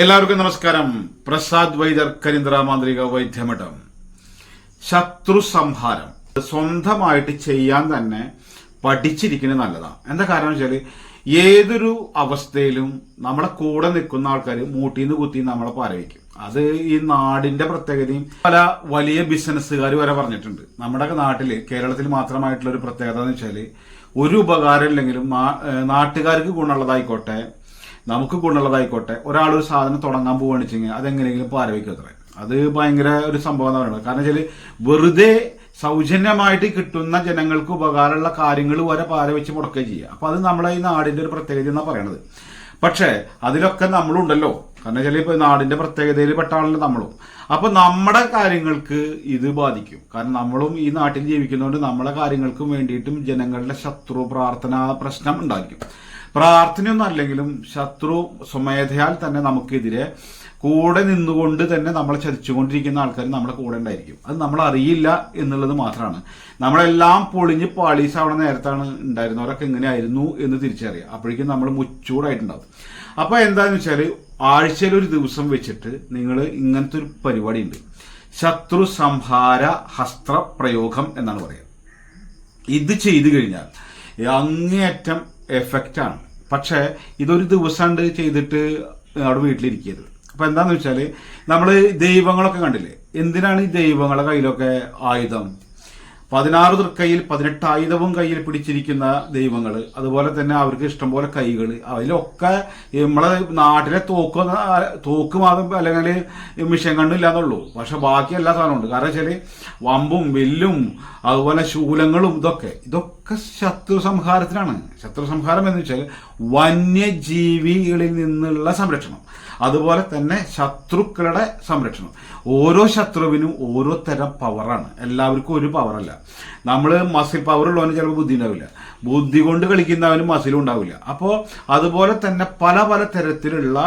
എല്ലാവർക്കും നമസ്കാരം. പ്രസാദ് വൈദർ കരിന്ദ്ര മാന്ത്രിക വൈദ്യമഠം. ശത്രു സംഹാരം. സ്വന്തമായിട്ട് ചെയ്യാൻ തന്നെ പഠിച്ചിരിക്കുന്നത് നല്ലതാണ് എന്താ കാരണം വെച്ചാൽ ഏതൊരു അവസ്ഥയിലും നമ്മളെ കൂടെ നിൽക്കുന്ന ആൾക്കാർ മൂട്ടിന്ന് കുത്തി നമ്മളെ പാരവയ്ക്കും അത് ഈ നാടിന്റെ പ്രത്യേകതയും പല വലിയ ബിസിനസ്സുകാർ വരെ പറഞ്ഞിട്ടുണ്ട്. നമ്മുടെ നാട്ടിൽ കേരളത്തിൽ മാത്രമായിട്ടുള്ള ഒരു പ്രത്യേകത എന്ന് വെച്ചാൽ ഒരു ഉപകാരം ഇല്ലെങ്കിലും നാട്ടുകാർക്ക് ഗുണമുള്ളതായിക്കോട്ടെ നമുക്ക് ഗുണമുള്ളതായിക്കോട്ടെ. ഒരു സാധനം തുടങ്ങാൻ പോവുകയാണ് വെച്ചെങ്കിൽ അതെങ്ങനെയെങ്കിലും പാരവയ്ക്കും അത്ര. അത് ഭയങ്കര ഒരു സംഭവം എന്ന് പറയുന്നത്. കാരണം വെച്ചാൽ വെറുതെ സൗജന്യമായിട്ട് കിട്ടുന്ന ജനങ്ങൾക്ക് ഉപകാരമുള്ള കാര്യങ്ങൾ വരെ പാരവെച്ച് മുടക്കുകയും ചെയ്യുക. അപ്പൊ അത് നമ്മളെ ഈ നാടിന്റെ ഒരു പ്രത്യേകത എന്നാണ് പറയണത്. പക്ഷേ അതിലൊക്കെ നമ്മളുണ്ടല്ലോ. കാരണം വെച്ചാൽ ഇപ്പൊ നാടിന്റെ പ്രത്യേകതയിൽ പെട്ട ആളല്ലോ നമ്മളും. അപ്പൊ നമ്മുടെ കാര്യങ്ങൾക്ക് ഇത് ബാധിക്കും. കാരണം നമ്മളും ഈ നാട്ടിൽ ജീവിക്കുന്നതുകൊണ്ട് നമ്മളെ കാര്യങ്ങൾക്കും വേണ്ടിയിട്ടും ജനങ്ങളുടെ ശത്രു പ്രാർത്ഥന പ്രശ്നം ഉണ്ടായിരിക്കും. പ്രാർത്ഥനയൊന്നും അല്ലെങ്കിലും ശത്രു സ്വമേധയാൽ തന്നെ നമുക്കെതിരെ കൂടെ നിന്നുകൊണ്ട് തന്നെ നമ്മളെ ചതിച്ചുകൊണ്ടിരിക്കുന്ന ആൾക്കാർ നമ്മുടെ കൂടെ ഉണ്ടായിരിക്കും. അത് നമ്മൾ അറിയില്ല എന്നുള്ളത് മാത്രമാണ്. നമ്മളെല്ലാം പൊളിഞ്ഞ് പാളീസ് അവിടെ നേരത്താണ് ഉണ്ടായിരുന്നവരൊക്കെ എങ്ങനെയായിരുന്നു എന്ന് തിരിച്ചറിയാം. അപ്പോഴേക്കും നമ്മൾ മുച്ചൂടായിട്ടുണ്ടാവും. അപ്പോൾ എന്താന്ന് വെച്ചാൽ ആഴ്ചയിൽ ഒരു ദിവസം വെച്ചിട്ട് നിങ്ങൾ ഇങ്ങനത്തെ ഒരു പരിപാടി ഉണ്ട് ശത്രു സംഹാര ഹസ്ത്ര പ്രയോഗം എന്നാണ് പറയുക. ഇത് ചെയ്തു കഴിഞ്ഞാൽ അങ്ങേയറ്റം എഫക്റ്റ് ആണ്. പക്ഷേ ഇതൊരു ദിവസം ചെയ്തിട്ട് അവിടെ വീട്ടിലിരിക്കരുത്. അപ്പൊ എന്താന്ന് വെച്ചാൽ നമ്മൾ ദൈവങ്ങളൊക്കെ കണ്ടില്ലേ? എന്തിനാണ് ഈ ദൈവങ്ങളുടെ കയ്യിലൊക്കെ ആയുധം? പതിനാറ് തൃക്കൈയിൽ പതിനെട്ട് ആയുധവും കയ്യിൽ പിടിച്ചിരിക്കുന്ന ദൈവങ്ങൾ അതുപോലെ തന്നെ അവർക്ക് ഇഷ്ടംപോലെ കൈകൾ അതിലൊക്കെ നമ്മളെ നാട്ടിലെ തോക്ക് തോക്ക് മാത്രം അല്ലെങ്കിൽ മിഷൻ കണ്ണില്ല എന്നുള്ളൂ പക്ഷെ ബാക്കി എല്ലാ സാധനവും ഉണ്ട് കാരണം വെച്ചാൽ വമ്പും വില്ലും അതുപോലെ ശൂലങ്ങളും ഇതൊക്കെ. ഇതൊക്കെ ശത്രു സംഹാരത്തിനാണ്. ശത്രു സംഹാരം എന്ന് വെച്ചാൽ വന്യജീവികളിൽ നിന്നുള്ള സംരക്ഷണം. അതുപോലെ തന്നെ ശത്രുക്കളുടെ സംരക്ഷണം. ഓരോ ശത്രുവിനും ഓരോ തരം പവറാണ് എല്ലാവർക്കും ഒരു പവറല്ല നമ്മൾ മസിൽ പവർ ഉള്ളവന് ചിലപ്പോൾ ബുദ്ധി ഉണ്ടാവില്ല ബുദ്ധി കൊണ്ട് കളിക്കുന്നവന് മസിലും ഉണ്ടാവില്ല. അപ്പോൾ അതുപോലെ തന്നെ പല പല തരത്തിലുള്ള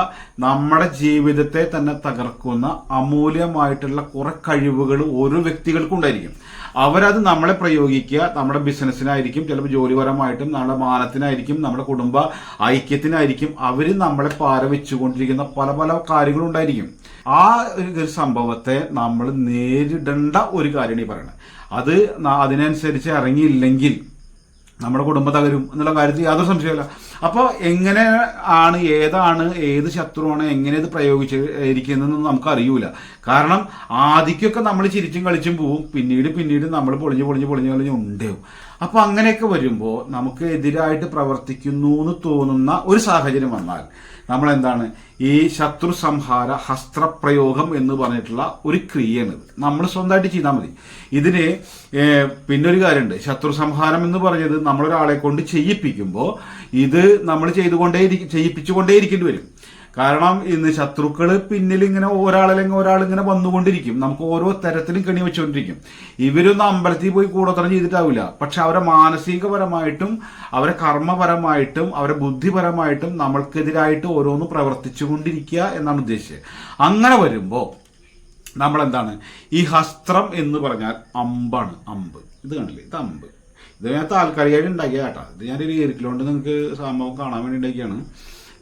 നമ്മുടെ ജീവിതത്തെ തന്നെ തകർക്കുന്ന അമൂല്യമായിട്ടുള്ള കുറെ കഴിവുകൾ ഓരോ വ്യക്തികൾക്കും ഉണ്ടായിരിക്കും. അവരത് നമ്മളെ പ്രയോഗിക്കുക നമ്മുടെ ബിസിനസ്സിനായിരിക്കും ചിലപ്പോൾ ജോലിപരമായിട്ടും നമ്മുടെ മാനത്തിനായിരിക്കും നമ്മുടെ കുടുംബ ഐക്യത്തിനായിരിക്കും അവർ നമ്മളെ പാര വെച്ചുകൊണ്ടിരിക്കുന്ന പല പല കാര്യങ്ങളുണ്ടായിരിക്കും ആ ഒരു സംഭവത്തെ നമ്മൾ നേരിടേണ്ട ഒരു കാര്യമാണ് ഈ പറയുന്നത്. അത് അതിനനുസരിച്ച് ഇറങ്ങിയില്ലെങ്കിൽ നമ്മുടെ കുടുംബം തകരും എന്നുള്ള കാര്യത്തിൽ യാതൊരു സംശയമില്ല അപ്പോൾ എങ്ങനെ ആണ് ഏതാണ് ഏത് ശത്രുവാണ് എങ്ങനെ ഇത് പ്രയോഗിച്ചിരിക്കുന്നതെന്ന് നമുക്ക് അറിയൂല കാരണം ആദ്യമൊക്കെ നമ്മൾ ചിരിച്ചും കളിച്ചും പോവും. പിന്നീട് പിന്നീട് നമ്മൾ പൊളിഞ്ഞ് പൊളിഞ്ഞ് പൊളിഞ്ഞ് പൊളിഞ്ഞ് ഉണ്ടാവും. അപ്പൊ അങ്ങനെയൊക്കെ വരുമ്പോൾ നമുക്ക് എതിരായിട്ട് പ്രവർത്തിക്കുന്നു എന്ന് തോന്നുന്ന ഒരു സാഹചര്യം വന്നാൽ നമ്മൾ എന്താണ് ഈ ശത്രു സംഹാര ഹസ്ത്രപ്രയോഗം എന്ന് പറഞ്ഞിട്ടുള്ള ഒരു ക്രിയയാണിത്. നമ്മൾ സ്വന്തമായിട്ട് ചെയ്താൽ മതി. ഇതിന് പിന്നെ പിന്നൊരു കാര്യമുണ്ട്. ശത്രു സംഹാരം എന്ന് പറഞ്ഞത് നമ്മളൊരാളെ കൊണ്ട് ചെയ്യിപ്പിക്കുമ്പോൾ ഇത് നമ്മൾ ചെയ്തുകൊണ്ടേ ചെയ്യിപ്പിച്ചുകൊണ്ടേ ഇരിക്കേണ്ടി വരും. കാരണം ഇന്ന് ശത്രുക്കൾ പിന്നിൽ ഇങ്ങനെ ഒരാളല്ലെങ്കിൽ ഒരാൾ ഇങ്ങനെ വന്നുകൊണ്ടിരിക്കും. നമുക്ക് ഓരോ തരത്തിലും കെണി വെച്ചുകൊണ്ടിരിക്കും. ഇവരൊന്നും അമ്പലത്തിൽ പോയി കൂടോത്രം ചെയ്തിട്ടാവില്ല. പക്ഷെ അവരെ മാനസികപരമായിട്ടും അവരെ കർമ്മപരമായിട്ടും അവരെ ബുദ്ധിപരമായിട്ടും നമ്മൾക്കെതിരായിട്ട് ഓരോന്ന് പ്രവർത്തിച്ചുകൊണ്ടിരിക്കുക എന്നാണ് ഉദ്ദേശിച്ചത്. അങ്ങനെ വരുമ്പോൾ നമ്മളെന്താണ്? ഈ ഹസ്ത്രം എന്ന് പറഞ്ഞാൽ അമ്പാണ്. അമ്പ്. ഇത് കണ്ടില്ലേ? ഇത് അമ്പ്. ഇത് ഞാൻ താൽക്കാലികമായിട്ട് ഉണ്ടാക്കിയ കേട്ടോ. ഇത് ഞാനൊരു ഈർക്കിലോണ്ട് നിങ്ങൾക്ക് സംഭവം കാണാൻ വേണ്ടി ഉണ്ടാക്കിയാണ്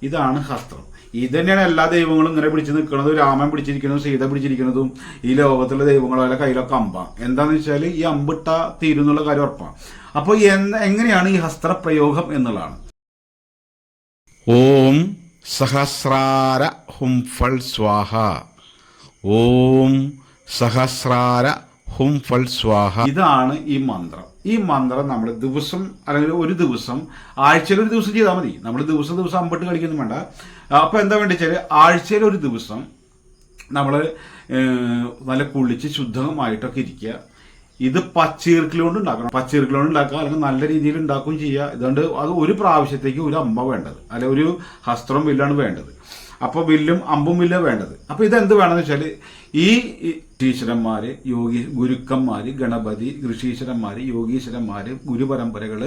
ഇതാണ് ഹസ്ത്രം ഇത് തന്നെയാണ് എല്ലാ ദൈവങ്ങളും ഇങ്ങനെ പിടിച്ച് നിൽക്കുന്നതും രാമൻ പിടിച്ചിരിക്കുന്നതും സീത പിടിച്ചിരിക്കുന്നതും ഈ ലോകത്തുള്ള അല്ല കയ്യിലൊക്കെ അമ്പ. എന്താണെന്ന് വെച്ചാൽ ഈ അമ്പിട്ട തീരുന്നുള്ള കാര്യം ഉറപ്പാണ് അപ്പോൾ എങ്ങനെയാണ് ഈ ഹസ്ത്രപ്രയോഗം എന്നുള്ളതാണ്. ഓം സഹസ്രാര ഹും ഫൾ സ്വാഹ. ഓം സഹസ്രാര ഹും ഫൾ സ്വാഹ. ഇതാണ് ഈ മന്ത്രം. ഈ മന്ത്രം നമ്മൾ ദിവസം അല്ലെങ്കിൽ ഒരു ദിവസം ആഴ്ചയിൽ ഒരു ദിവസം ചെയ്താൽ മതി. നമ്മൾ ദിവസം ദിവസം അമ്പട്ട് കളിക്കൊന്നും വേണ്ട. അപ്പോൾ എന്താ വേണ്ടി വെച്ചാൽ ആഴ്ചയിൽ ഒരു ദിവസം നമ്മൾ നല്ല കുളിച്ച് ശുദ്ധമായിട്ടൊക്കെ ഇരിക്കുക. ഇത് പച്ചീർക്കിലോണ്ട് ഉണ്ടാക്കണം. പച്ചീർക്കിലോണ്ട് ഉണ്ടാക്കുക അല്ലെങ്കിൽ നല്ല രീതിയിൽ ഉണ്ടാക്കുകയും ചെയ്യുക. ഇതുകൊണ്ട് അത് ഒരു പ്രാവശ്യത്തേക്ക് ഒരു അമ്മ വേണ്ടത്. അല്ലെ ഒരു ഹസ്ത്രം വില്ലാണ് വേണ്ടത്. അപ്പൊ വില്ലും അമ്പും വില്ല വേണ്ടത്. അപ്പൊ ഇതെന്ത് വേണമെന്ന് വെച്ചാൽ ഈ ടീച്ചർമാർ യോഗി ഗുരുക്കന്മാര് ഗണപതി ഋഷീശ്വരന്മാര് യോഗീശ്വരന്മാര് ഗുരുപരമ്പരകൾ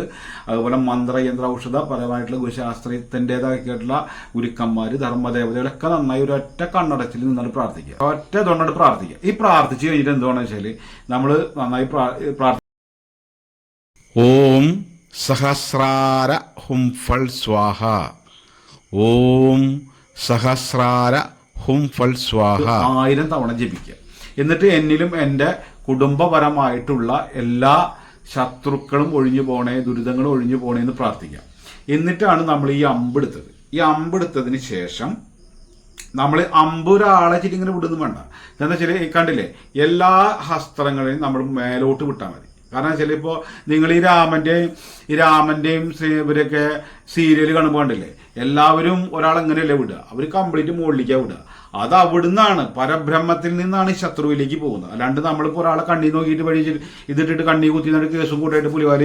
അതുപോലെ മന്ത്രയന്ത്ര ഔഷധ പരമായിട്ടുള്ള ഗുരുശാസ്ത്രത്തിന്റെതായിട്ടുള്ള ഗുരുക്കന്മാര് ധർമ്മദേവതകളൊക്കെ നന്നായി ഒരു ഒറ്റ കണ്ണടച്ചിൽ നിന്നാണ് പ്രാർത്ഥിക്കുക. ഒറ്റ തൊണ്ണോട് പ്രാർത്ഥിക്കുക. ഈ പ്രാർത്ഥിച്ചു കഴിഞ്ഞിട്ട് എന്താണെന്ന് വെച്ചാൽ നമ്മൾ നന്നായി പ്രാർത്ഥി ഓം സഹസ്രാര ഹും ഫൾ സ്വാഹ. ഓം സഹസ്രാര ഹും ഫൽ സ്വാഹ. ആയിരം തവണ ജപിക്കുക. എന്നിട്ട് എന്നിലും എന്റെ കുടുംബപരമായിട്ടുള്ള എല്ലാ ശത്രുക്കളും ഒഴിഞ്ഞു പോണേ ദുരിതങ്ങളും ഒഴിഞ്ഞു പോണേ എന്ന് പ്രാർത്ഥിക്കാം. എന്നിട്ടാണ് നമ്മൾ ഈ അമ്പെടുത്തത് ഈ അമ്പെടുത്തതിന് ശേഷം നമ്മൾ അമ്പൊരാളെ ചിരിങ്ങനെ വിടുന്നു വേണ്ട. എന്താ വെച്ചാൽ കണ്ടില്ലേ എല്ലാ ഹസ്ത്രങ്ങളെയും നമ്മൾ മേലോട്ട് വിട്ടാൽ മതി. കാരണം വെച്ചാൽ ഇപ്പോൾ നിങ്ങൾ ഈ രാമന്റെയും ഈ രാമന്റെയും ഇവരൊക്കെ സീരിയൽ കാണുമ്പോൾ കണ്ടില്ലേ? എല്ലാവരും ഒരാൾ എങ്ങനെയല്ലേ വിടുക. അവർ കംപ്ലീറ്റ് മുകളിലേക്കാണ് വിടുക. അത് അവിടുന്നാണ്. പരബ്രഹ്മത്തിൽ നിന്നാണ് ശത്രുവിലേക്ക് പോകുന്നത്. അല്ലാണ്ട് നമ്മളിപ്പോൾ ഒരാളെ കണ്ണി നോക്കിയിട്ട് വഴി ഇതിട്ടിട്ട് കണ്ണി കുത്തി എന്നിട്ട് കേസും കൂട്ടായിട്ട് പുലിവാൽ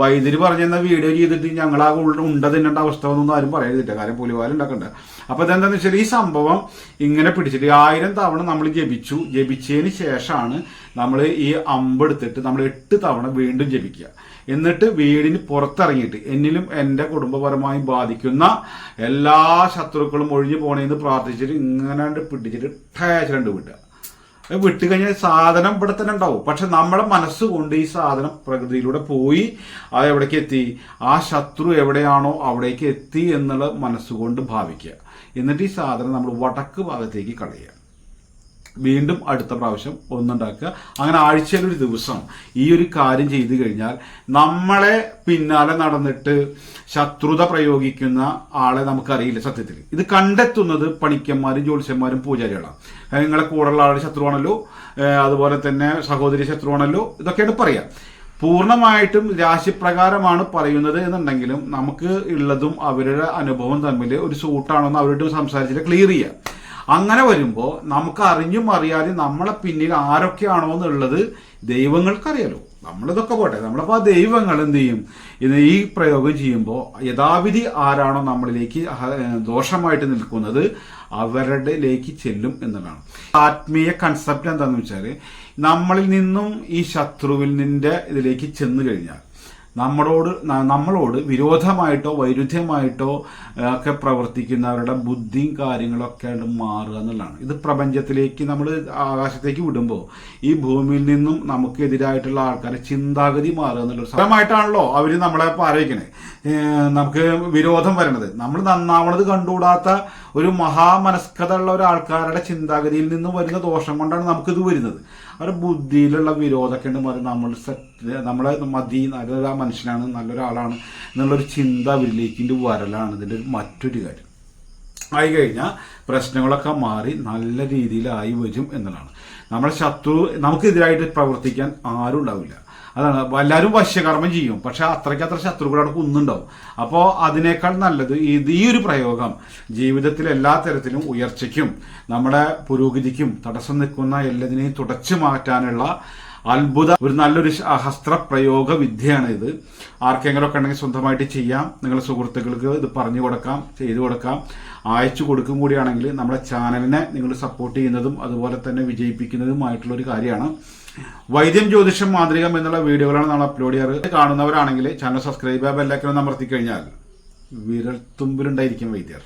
വൈദ്യുതി പറഞ്ഞെന്ന വീഡിയോ ചെയ്തിട്ട് ഞങ്ങളാ ഉണ്ട തിന്നേണ്ട അവസ്ഥ ഒന്നും ആരും പറയരുതില്ല കാര്യം പുലിവാൽ ഉണ്ടാക്കണ്ട. അപ്പൊ ഇതെന്താന്ന് വെച്ചാൽ ഈ സംഭവം ഇങ്ങനെ പിടിച്ചിട്ട് ആയിരം തവണ നമ്മൾ ജപിച്ചു. ജപിച്ചതിന് ശേഷമാണ് നമ്മൾ ഈ അമ്പെടുത്തിട്ട് നമ്മൾ എട്ട് തവണ വീണ്ടും ജപിക്കുക. എന്നിട്ട് വീടിന് പുറത്തിറങ്ങിയിട്ട് എന്നിലും എന്റെ കുടുംബപരമായി ബാധിക്കുന്ന എല്ലാ ശത്രുക്കളും ഒഴിഞ്ഞു പോണേന്ന് പ്രാർത്ഥിച്ചിട്ട് ഇങ്ങനെ പിടിച്ചിട്ട് ടാച്ചിലുണ്ട് വിട്ടുക വിട്ട് കഴിഞ്ഞാൽ സാധനം ഇവിടെ തന്നെ ഉണ്ടാവും. പക്ഷെ നമ്മുടെ മനസ്സുകൊണ്ട് ഈ സാധനം പ്രകൃതിയിലൂടെ പോയി അത് എവിടേക്ക് എത്തി? ആ ശത്രു എവിടെയാണോ അവിടേക്ക് എത്തി എന്നുള്ള മനസ്സുകൊണ്ട് ഭാവിക്കുക. എന്നിട്ട് ഈ സാധനം നമ്മൾ വടക്ക് ഭാഗത്തേക്ക് കളയുക. വീണ്ടും അടുത്ത പ്രാവശ്യം ഒന്നുണ്ടാക്കുക. അങ്ങനെ ആഴ്ചയിൽ ഒരു ദിവസം ഈ ഒരു കാര്യം ചെയ്തു കഴിഞ്ഞാൽ നമ്മളെ പിന്നാലെ നടന്നിട്ട് ശത്രുത പ്രയോഗിക്കുന്ന ആളെ നമുക്കറിയില്ല സത്യത്തിൽ. ഇത് കണ്ടെത്തുന്നത് പണിക്കന്മാരും ജ്യോത്സ്യന്മാരും പൂജാരികളാണ്. നിങ്ങളെ കൂടെയുള്ള ആളുടെ ശത്രുവാണല്ലോ. അതുപോലെ തന്നെ സഹോദരി ശത്രുവാണല്ലോ. ഇതൊക്കെയാണ് പറയാം. പൂർണമായിട്ടും രാശിപ്രകാരമാണ് പറയുന്നത് എന്നുണ്ടെങ്കിലും നമുക്ക് ഉള്ളതും അവരുടെ അനുഭവം തമ്മിൽ ഒരു സൂട്ടാണെന്ന് അവരോട് സംസാരിച്ചിട്ട് ക്ലിയർ ചെയ്യാം. അങ്ങനെ വരുമ്പോൾ നമുക്ക് അറിഞ്ഞും അറിയാതെ നമ്മളെ പിന്നിൽ ആരൊക്കെയാണോ എന്നുള്ളത് ദൈവങ്ങൾക്കറിയാലോ. നമ്മളിതൊക്കെ പോട്ടെ. നമ്മളപ്പോൾ ആ ദൈവങ്ങൾ എന്ത് ചെയ്യും? ഇത് ഈ പ്രയോഗം ചെയ്യുമ്പോൾ യഥാവിധി ആരാണോ നമ്മളിലേക്ക് ദോഷമായിട്ട് നിൽക്കുന്നത് അവരുടെയിലേക്ക് ചെല്ലും എന്നുള്ളതാണ്. ആത്മീയ കൺസെപ്റ്റ് എന്താണെന്ന് വെച്ചാൽ നമ്മളിൽ നിന്നും ഈ ശത്രുവിൽ നിന്റെ ഇതിലേക്ക് ചെന്നു കഴിഞ്ഞാൽ നമ്മളോട് നമ്മളോട് വിരോധമായിട്ടോ വൈരുദ്ധ്യമായിട്ടോ ഒക്കെ പ്രവർത്തിക്കുന്നവരുടെ ബുദ്ധിയും കാര്യങ്ങളൊക്കെ മാറുക എന്നുള്ളതാണ്. ഇത് പ്രപഞ്ചത്തിലേക്ക് നമ്മൾ ആകാശത്തേക്ക് വിടുമ്പോൾ ഈ ഭൂമിയിൽ നിന്നും നമുക്കെതിരായിട്ടുള്ള ആൾക്കാരെ ചിന്താഗതി മാറുക എന്നുള്ളൊരു സ്ഥലമായിട്ടാണല്ലോ അവർ നമ്മളെ പാരയിക്കണേ നമുക്ക് വിരോധം വരണത്. നമ്മൾ നന്നാവണത് കണ്ടുകൂടാത്ത ഒരു മഹാമനസ്കത ഉള്ള ഒരാൾക്കാരുടെ ചിന്താഗതിയിൽ നിന്നും വരുന്ന ദോഷം കൊണ്ടാണ് നമുക്കിത് വരുന്നത്. അവരുടെ ബുദ്ധിയിലുള്ള വിരോധമൊക്കെ ഉണ്ട്. മാറി നമ്മൾ നമ്മളെ മതി നല്ലൊരു മനുഷ്യനാണ് നല്ലൊരാളാണ് എന്നുള്ളൊരു ചിന്ത അവരിലേക്കിന്റെ വരലാണ്. ഇതിന്റെ മറ്റൊരു കാര്യം. ആയി കഴിഞ്ഞാൽ പ്രശ്നങ്ങളൊക്കെ മാറി നല്ല രീതിയിലായി വരും എന്നുള്ളതാണ്. നമ്മുടെ ശത്രു നമുക്കെതിരായിട്ട് പ്രവർത്തിക്കാൻ ആരും ഉണ്ടാവില്ല അതാണ്. എല്ലാവരും വശ്യകർമ്മം ചെയ്യും. പക്ഷെ അത്രയ്ക്ക് അത്ര ശത്രുക്കളോട് കുന്നുണ്ടാവും. അപ്പോൾ അതിനേക്കാൾ നല്ലത് ഇത് ഈ ഒരു പ്രയോഗം ജീവിതത്തിൽ എല്ലാ തരത്തിലും ഉയർച്ചയ്ക്കും നമ്മുടെ പുരോഗതിക്കും തടസ്സം നിൽക്കുന്ന എല്ലതിനെയും തുടച്ചു മാറ്റാനുള്ള അത്ഭുത ഒരു നല്ലൊരു ഹസ്ത്ര ഹസ്ത്രപ്രയോഗ വിദ്യയാണ് ഇത് ആർക്കെങ്കിലും ഒക്കെ ഉണ്ടെങ്കിൽ സ്വന്തമായിട്ട് ചെയ്യാം. നിങ്ങളുടെ സുഹൃത്തുക്കൾക്ക് ഇത് പറഞ്ഞു കൊടുക്കാം ചെയ്തു കൊടുക്കാം. അയച്ചു കൊടുക്കും കൂടിയാണെങ്കിൽ നമ്മുടെ ചാനലിനെ നിങ്ങൾ സപ്പോർട്ട് ചെയ്യുന്നതും അതുപോലെ തന്നെ വിജയിപ്പിക്കുന്നതുമായിട്ടുള്ള ഒരു കാര്യമാണ്. വൈദ്യം ജ്യോതിഷം മാന്ത്രികം എന്നുള്ള വീഡിയോകളാണ് നമ്മൾ അപ്ലോഡ് ചെയ്യാറ്. കാണുന്നവരാണെങ്കിൽ ചാനൽ സബ്സ്ക്രൈബ് ചെയ്യാൻ ബെല്ലൈക്കൺ അമർത്തി കഴിഞ്ഞാൽ വിരൽത്തുമ്പിലുണ്ടായിരിക്കും വൈദ്യർ.